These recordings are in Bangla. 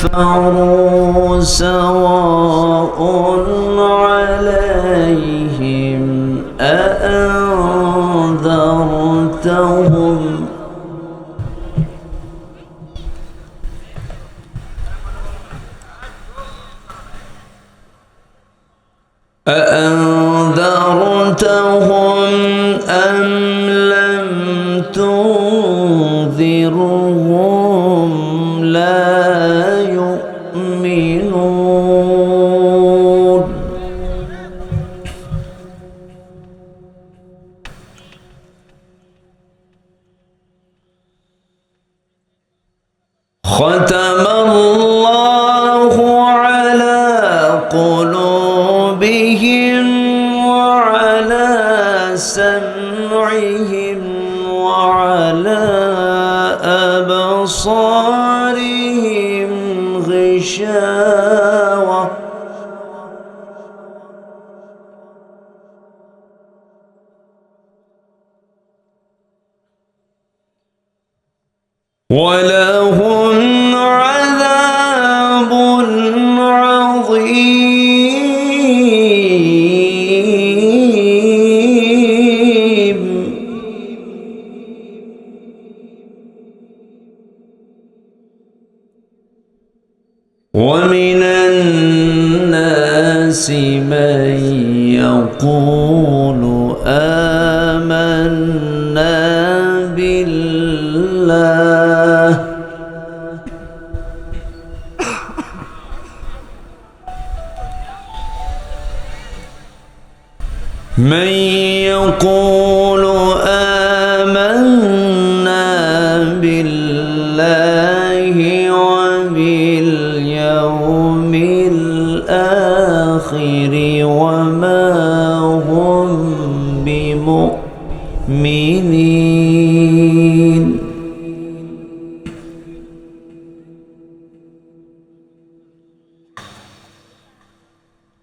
كفروا سواء وعلى سمعهم وعلى أبصارهم غشاوة. ولهم ومن الناس من يقول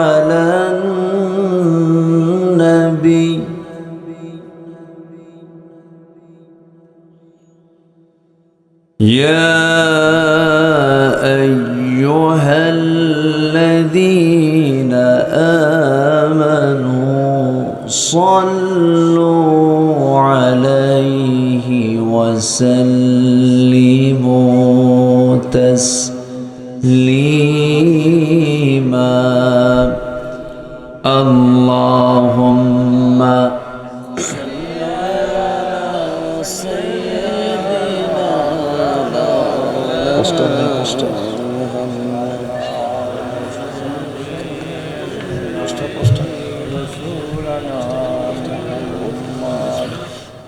على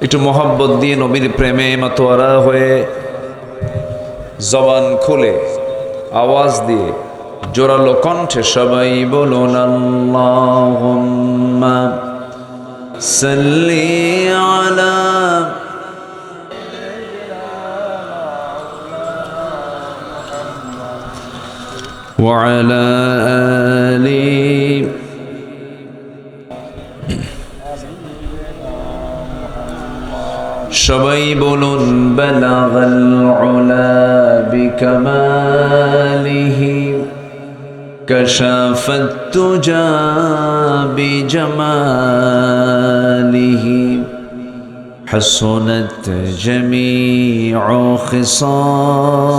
একটু মোহাব্বত দিয়ে নবীর প্রেমে মাতোয়ারা হয়ে জবান খুলে আওয়াজ দিয়ে জোরালো কণ্ঠে সবাই বলুন, আল্লাহুম্মা সাল্লি আলা وعلى آله সবাই বলুন বালাগাল উলা বিকামালিহি كشف التجى بجماله حسنت جميع خصاله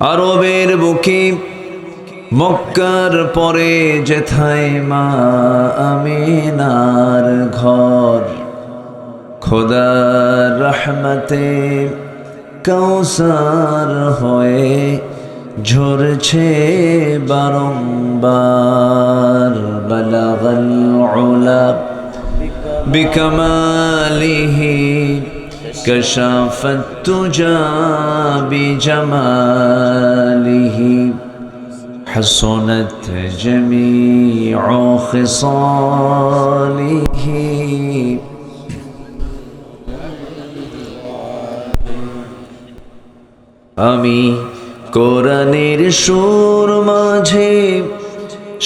আরবের বুকে মক্কার পরে যেথায় মা আমিনার ঘর। খোদার রহমতে কৌসার হয়ে ঝরছে বারংবার। বলগল উলা বিকমালিহি كشف التجى بجماله حسنت جميع خصاله আমি কোরআনের সুর মাঝে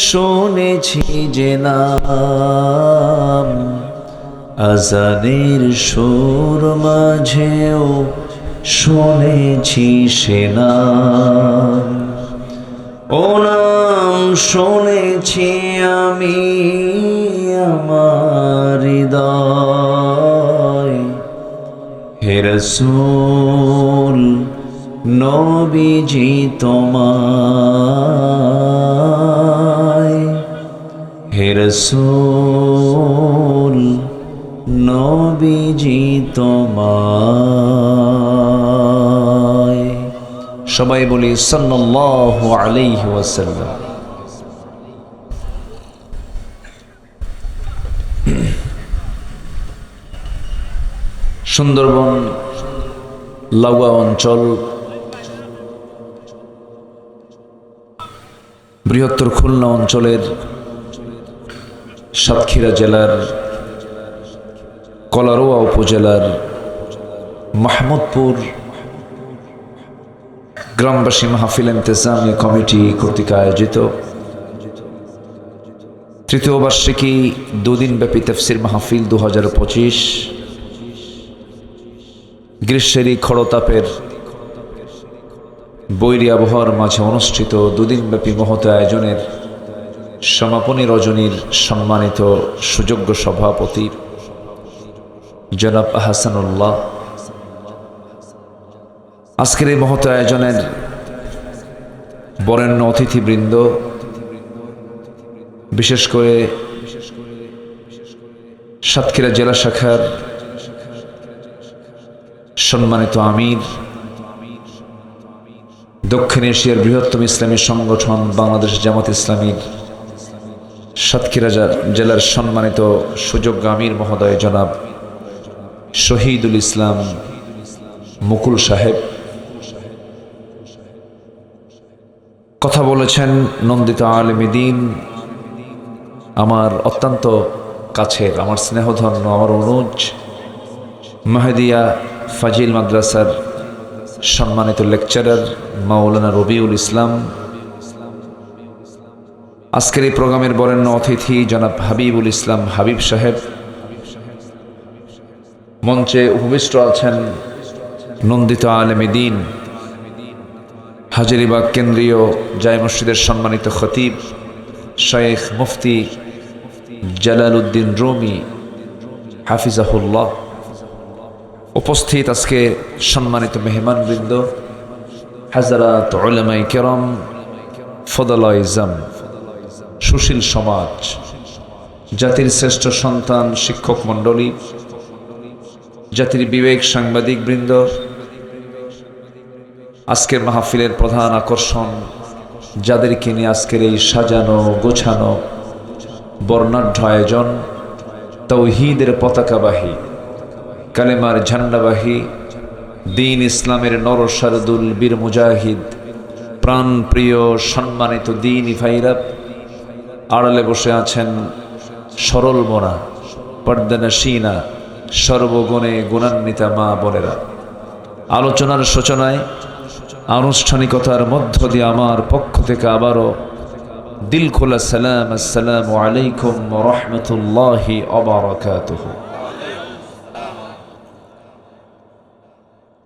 শুনেছি যে নাম আজানের সুর মাঝেও শুনেছি সে নাম। ও নাম শুনেছি আমি আমার হৃদয়। হে নবীজি তোমায়। হে নবীজি তোমায়। সবাই বলি, সাল্লাল্লাহু আলাইহি ওয়াসাল্লাম। সুন্দরবন, লাগোয়া অঞ্চল, বৃহত্তর খুলনা অঞ্চলের সাতক্ষীরা জেলার কলারোয়া উপজেলার মাহমুদপুর গ্রামবাসী মাহফিল ইন্তেজামি কমিটি কর্তৃক আয়োজিত তৃতীয় বার্ষিকী দুদিন ব্যাপী তফসির মাহফিল দু হাজার পঁচিশ গ্রীষ্মেরই খড়তাপের বৈরী আবহাওয়ার মাঝে অনুষ্ঠিত দুদিনব্যাপী মহত আয়োজনের সমাপনী রজনীর সম্মানিত সুযোগ্য সভাপতি জনাব আহসানুল্লাহ। আজকের এই মহত আয়োজনের বরেণ্য অতিথিবৃন্দ, বিশেষ করে সাতক্ষীরা জেলা শাখার সম্মানিত আমির, দক্ষিণ এশিয়ার বৃহত্তম ইসলামী সংগঠন বাংলাদেশ জামাত ইসলামীর সাতক্ষীরা জেলার সম্মানিত সুযোগ্য আমির মহোদয় জনাব শহীদুল ইসলাম মুকুল সাহেব। কথা বলেছেন নন্দিত আলমিদিন আমার অত্যন্ত কাছের, আমার স্নেহধন্য, আমার অনুজ, মাহেদিয়া ফাজিল মাদ্রাসার সম্মানিত লেকচারার মাওলানা রবিউল ইসলাম। আজকের এই প্রোগ্রামের বরেণ্য অতিথি জনাব হাবিবুল ইসলাম হাবিব সাহেব। মঞ্চে উপবিষ্ট আছেন নন্দিত আলেমী দিন হাজারিবাগ কেন্দ্রীয় জায় মসজিদের সম্মানিত খতিব শেখ মুফতি জালাল উদ্দিন রুমি, হাফিজাহুল্লাহ। উপস্থিত আজকে সম্মানিত মেহমানবৃন্দ, হাজারাত ওলামাই কেরম ফদলাইজম সুশীল সমাজ, জাতির শ্রেষ্ঠ সন্তান শিক্ষক মণ্ডলী জাতির বিবেক সাংবাদিক বৃন্দ, আজকের মাহফিলের প্রধান আকর্ষণ যাদেরকে নিয়ে আজকের এই সাজানো, গোছানো, বর্ণাঢ্য আয়োজন, তৌহিদের পতাকাবাহী, কালেমার ঝান্ডাবাহী, দিন ইসলামের নরসারদুল বীর মুজাহিদ, প্রাণপ্রিয় সম্মানিত দিন ইফাইরাব আড়ালে বসে আছেন সরল মোনা পর্দানা সিনা সর্বগুণে গুণান্বিতা মা বোনেরা। আলোচনার সূচনায়, আনুষ্ঠানিকতার মধ্য দিয়ে আমার পক্ষ থেকে আবারও দিল খোলা সালাম, আসসালামু আলাইকুম রহমতুল্লাহি অবরাকাতুহু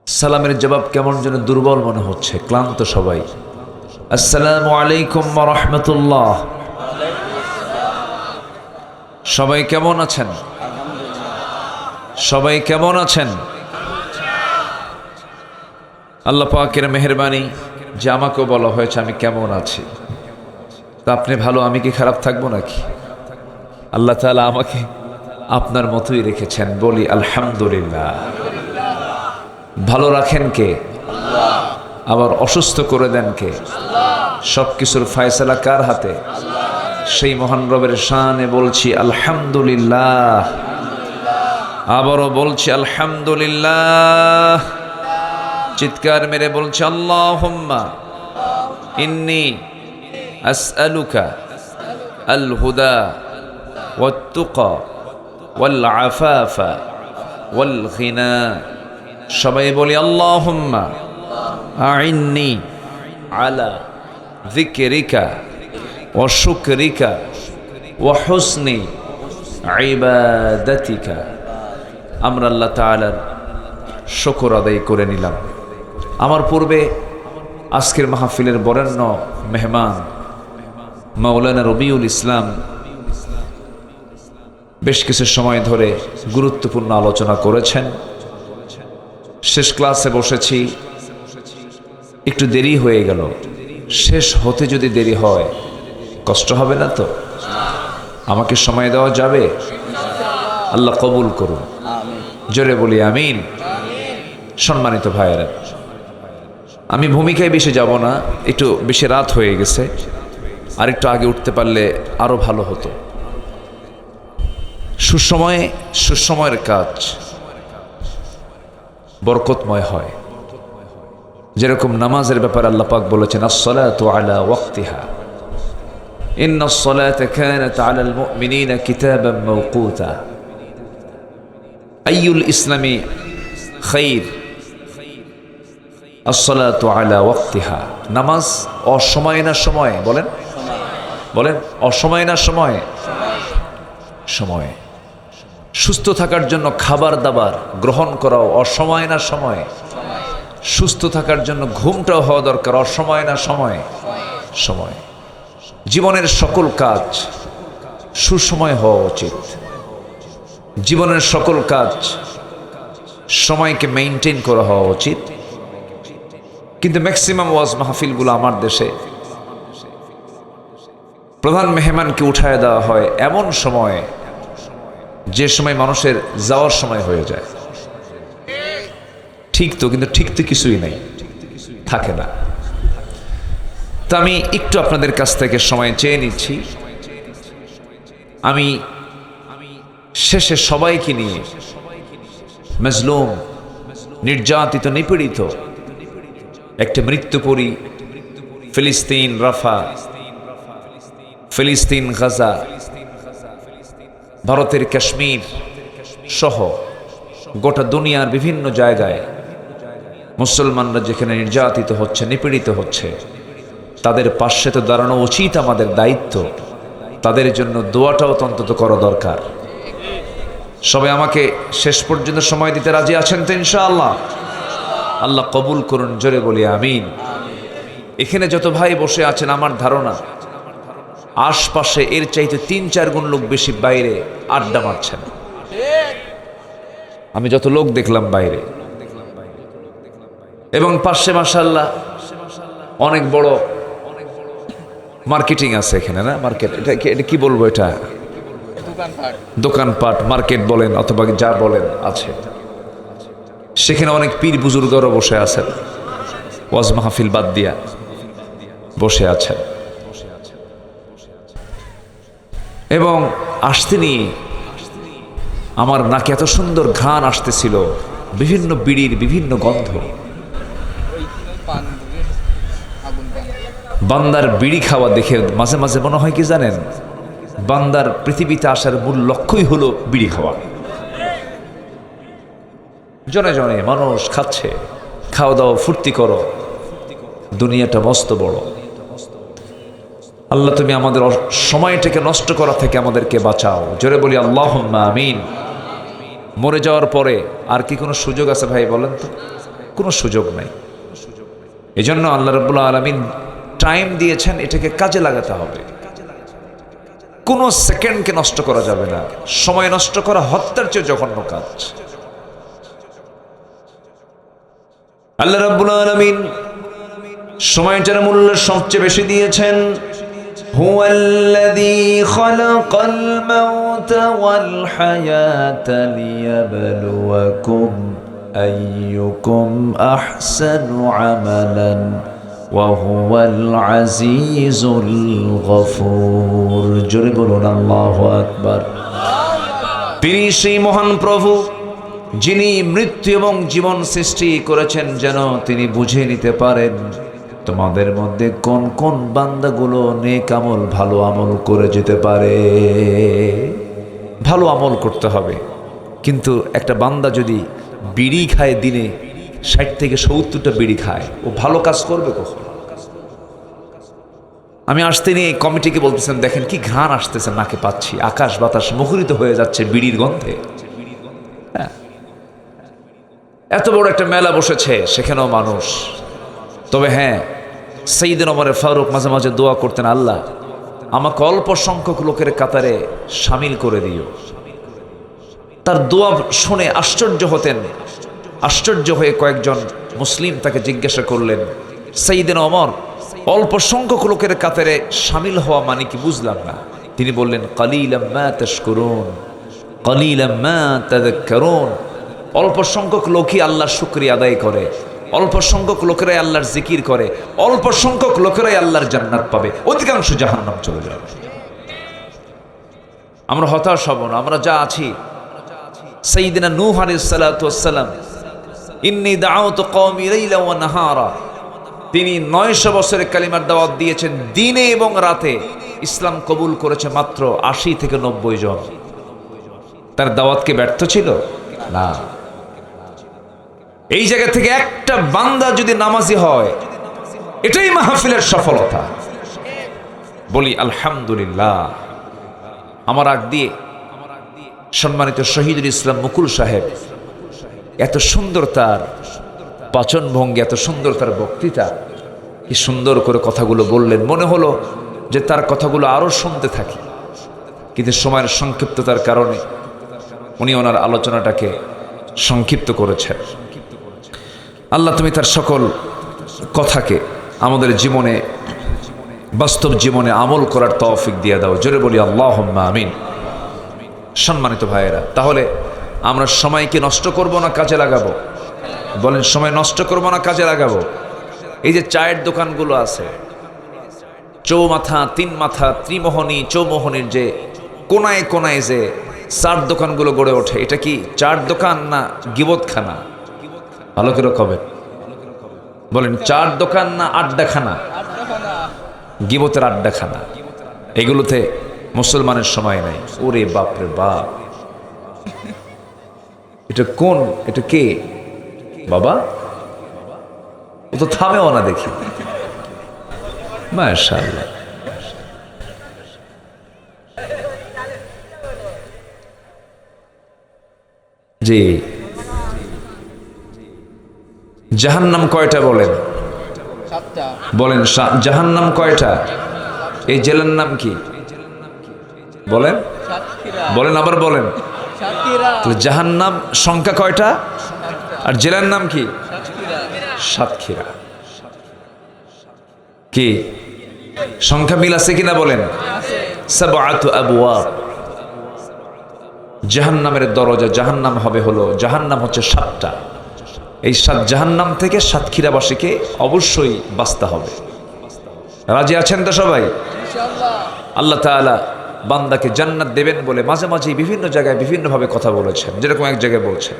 সালামের জবাব কেমন যেন দুর্বল মনে হচ্ছে, ক্লান্ত সবাই। আসসালামু আলাইকুম রহমতুল্লাহ। সবাই কেমন আছেন? সবাই কেমন আছেন? আল্লাহ পাকের মেহরবানি যে আমাকেও বলা হয়েছে আমি কেমন আছি। তা আপনি ভালো, আমি কি খারাপ থাকব নাকি? আল্লাহ তালা আমাকে আপনার মতোই রেখেছেন, বলি আলহামদুলিল্লাহ। ভালো রাখেন কে? আবার অসুস্থ করে দেন কে? সব কিছুর ফায়সালা কার হাতে? সেই মহান রবের শানে বলছি, আলহামদুলিল্লাহ। আবারও বলছি আলহামদুলিল্লাহ চিৎকার মেরে বলছে আল্লাহ ইন্নি আসআলুকা আল হুদা والتقى والعفاف والغنى সবাই বলি আল্লাহুম্মা আইন্নি আলা যিকরিকা ওয়া শুকরিকা ওয়া হুসনি ইবাদাতিকা আমরা আল্লাহ তাআলার শুকর আদায় করে নিলাম। আমার পূর্বে আজকের মাহফিলের বরেণ্য মেহমান মাওলানা রবিউল ইসলাম বেশ কিছু সময় ধরে গুরুত্বপূর্ণ আলোচনা করেছেন। শেষ ক্লাসে বসেছি, একটু দেরি হয়ে গেল। শেষ হতে যদি দেরি হয়, কষ্ট হবে না তো? আমাকে সময় দেওয়া যাবে? আল্লাহ কবুল করুন। জোরে বলি, আমিন। সম্মানিত ভাইয়েরা, আমি ভূমিকায় বেশি যাব না, একটু বেশি রাত হয়ে গেছে, আর একটু আগে উঠতে পারলে আরও ভালো হতো। সুসময়ে, সুসময়ের কাজ বরকতময় হয়। যেরকম নামাজের ব্যাপারে আল্লাহ পাক বলেছেন, আসসালাতু আলা ওয়াক্তিহা। ইন্নাস সালাতা কানাত আলাল মুমিনিনা কিতাবাম মাওকুতা। আইউল ইসলামী খৈর আসসালাত আলা নামাজ অসময় না সময়? বলেন। বলেন, অসময় না সময়? সময়। সুস্থ থাকার জন্য খাবার দাবার গ্রহণ করাও অসময় না সময়? সুস্থ থাকার জন্য ঘুমটাও হওয়া দরকার, অসময় না সময়? সময়। জীবনের সকল কাজ সুসময় হওয়া উচিত। জীবনের সকল কাজ সময়কে মেনটেন করা হওয়া উচিত। কিন্তু ম্যাক্সিমাম ওয়াজ মাহফিলগুলো আমার দেশে প্রধান মেহমানকে উঠায় দেওয়া হয় এমন সময় যে সময় মানুষের যাওয়ার সময় হয়ে যায়। ঠিক তো, কিন্তু ঠিক তো কিছুই নেই, থাকে না। তো আমি একটু আপনাদের কাছ থেকে সময় চেয়ে নিচ্ছি। আমি শেষে সবাইকে নিয়ে মজলুম, নির্যাতিত, নিপীড়িত একটা মৃত্যুপরী ফিলিস্তিন, রাফা, ফিলিস্তিন, গাজা, ভারতের কাশ্মীর সহ গোটা দুনিয়ার বিভিন্ন জায়গায় মুসলমানরা যেখানে নির্যাতিত হচ্ছে, নিপীড়িত হচ্ছে, তাদের পাশে তো দাঁড়ানো উচিত আমাদের দায়িত্ব। তাদের জন্য দোয়াটাও তো অন্তত করা দরকার। সবাই আমাকে শেষ পর্যন্ত সময় দিতে রাজি আছেন তো ইনশাআল্লাহ? আল্লাহ কবুল করুন, জোরে বলি, আমিন। এখানে যত ভাই বসে আছেন, আমার ধারণা, আশপাশে এর চাইতে তিন চার গুণ লোক বেশি বাইরে আড্ডা মারছেন। আমি যত লোক দেখলাম বাইরে। এবং পাশে মাসাল্লাহ অনেক বড় মার্কেটিং আছে এখানে, না? মার্কেট, এটা এটা কি বলব এটা? দোকানপাট। মার্কেট বলেন অথবা যা বলেন আছে। সেখানে অনেক পীর বুজুর্গরও বসে আছেন। ওয়াজ মাহফিল বাদ দিয়া বসে আছেন। এবং আসতে নিয়ে আমার নাকে এত সুন্দর ঘ্রাণ আসতেছিল, বিভিন্ন বিড়ির বিভিন্ন গন্ধ। বান্দার বিড়ি খাওয়া দেখে মাঝে মাঝে মনে হয় কি জানেন? বান্দার পৃথিবীতে আসার মূল লক্ষ্যই হলো বিড়ি খাওয়া। জনে জনে মানুষ খাচ্ছে, খাওয়া দাওয়া ফুর্তি করো, দুনিয়াটা মস্ত বড়। আল্লাহ তুমি আমাদের সময়টাকে নষ্ট করা থেকে আমাদেরকে বাঁচাও। জোরে বলি আল্লাহ আমিন। মরে যাওয়ার পরে আর কি কোনো সুযোগ আছে ভাই বলেন তো? কোনো সুযোগ নাই। এই জন্য আল্লাহ রবুল্লা আলমিন টাইম দিয়েছেন এটাকে কাজে লাগাতে হবে। কোনো সেকেন্ডকে নষ্ট করা যাবে না সময় নষ্ট করা হত্যার চেয়ে জঘন্য কাজ আল্লাহ রাব্বুল আলামিন সময়টার মূল্য সবচেয়ে বেশি দিয়েছেন هو الذي خلق الموت والحياة ليبلوكم أيكم أحسن عملا وهو العزيز الغفور جربنا الله أكبر তিনি সেই মহান প্রভু যিনি মৃত্যু এবং জীবন সৃষ্টি করেছেন যেন তিনি বুঝে নিতে পারেন তোমাদের মধ্যে কোন কোন বান্দাগুলো নেক আমল ভালো আমল করে যেতে পারে ভালো আমল করতে হবে কিন্তু একটা বান্দা যদি বিড়ি খায় দিনে ষাট থেকে সত্তরটা বিড়ি খায়। ও ভালো কাজ করবে কখন? আমি আসতে নিয়ে এই কমিটিকে বলতেছেন দেখেন কি ঘ্রাণ আসতেছে নাকে পাচ্ছি। আকাশ বাতাস মুখরিত হয়ে যাচ্ছে বিড়ির গন্ধে। হ্যাঁ। এত বড় একটা মেলা বসেছে, সেখানেও মানুষ। তবে হ্যাঁ সেইদিন ওমরের ফারুক মাঝে মাঝে দোয়া করতেন, আল্লাহ, আমাকে অল্প সংখ্যক লোকের কাতারে সামিল করে দিও। তার দোয়া শুনে আশ্চর্য হতেন আশ্চর্য হয়ে কয়েকজন মুসলিম তাকে জিজ্ঞাসা করলেন সেইদিন অমর অল্প সংখ্যক লোকের কাতারে সামিল হওয়া মানে কি বুঝলাম না? তিনি বললেন, কালিলাম মা তাশকুরুন, কালিলাম মা তাযাক্কারুন। অল্প সংখ্যক লোকই আল্লাহর শুকরিয়া আদায় করে, অল্প সংখ্যক লোকেরাই আল্লাহর জিকির করে, অল্প সংখ্যক লোকেরাই আল্লাহর জান্নাত পাবে, অধিকাংশ জাহান্নাম চলে যাবে। আমরা হতাশ হব না, আমরা যা আছি। সঈদিনা নূহ আলাইসালাম ইন্নি কওমি লাইলা ওয়া নাহারা। তিনি নয়শো বছরের কালিমার দাওয়াত দিয়েছেন দিনে এবং রাতে। ইসলাম কবুল করেছে মাত্র আশি থেকে নব্বই জন। তার দাওয়াতকে ব্যর্থ ছিল? না। এই জায়গা থেকে একটা বান্দা যদি নামাজি হয়, এটাই মাহফিলের সফলতা। বলি, আলহামদুলিল্লাহ। আমার আগ দিয়ে সম্মানিত শহীদুল ইসলাম মুকুল সাহেব এত সুন্দর তার পাচন ভঙ্গি এত সুন্দর তার বক্তৃতা, কি সুন্দর করে কথাগুলো বললেন। মনে হলো যে তার কথাগুলো আরও শুনতে থাকি। কিন্তু সময়ের সংক্ষিপ্ততার কারণে উনি ওনার আলোচনাটাকে সংক্ষিপ্ত করেছেন। আল্লাহ তুমি তার সকল কথাকে আমাদের জীবনে, বাস্তব জীবনে আমল করার তৌফিক দিয়ে দাও। জোরে বলি আল্লাহ আমিন। সম্মানিত ভাইয়েরা, তাহলে আমরা সময়কে নষ্ট করব না কাজে লাগাবো? বলেন, সময় নষ্ট করব না কাজে লাগাবো? এই যে চায়ের দোকানগুলো আছে, চৌমাথা তিন মাথা ত্রিমোহনী, চৌমোহনীর যে কোনায় কোনায় যে চার দোকানগুলো গড়ে ওঠে, এটা কি চার দোকান না গিবতখানা? ভালো করে কবে বলেন, চার দোকান না আড্ডাখানা? গিবতের আড্ডাখানা। এগুলোতে মুসলমানের সময় নাই। ওরে বাপরে বাপ। এটা কোন এটা কে? বাবা? ও তো থামেও না দেখি। মাশাআল্লাহ। জি। জাহান্নাম কয়টা বলেন? বলেন জাহান্নাম কয়টা? এই জেলার নাম কি? বলেন। বলেন আবার বলেন। তাহলে জাহান্নাম সংখ্যা কয়টা? আর জেলার নাম কি? সাতক্ষীরা। কি? সংখ্যা মিল আছে কিনা বলেন? জাহান্নামের দরজা জাহান্নাম হবে হলো জাহান্নাম হচ্ছে সাতটা। এই সাত জাহান্নাম থেকে সাতক্ষীরাবাসীকে অবশ্যই বাঁচতে হবে। রাজি আছেন তো সবাই? আল্লাহ তাআলা বান্দাকে জান্নাত দেবেন বলে মাঝে মাঝে বিভিন্ন জায়গায় বিভিন্নভাবে কথা বলেছেন। যেরকম এক জায়গায় বলছেন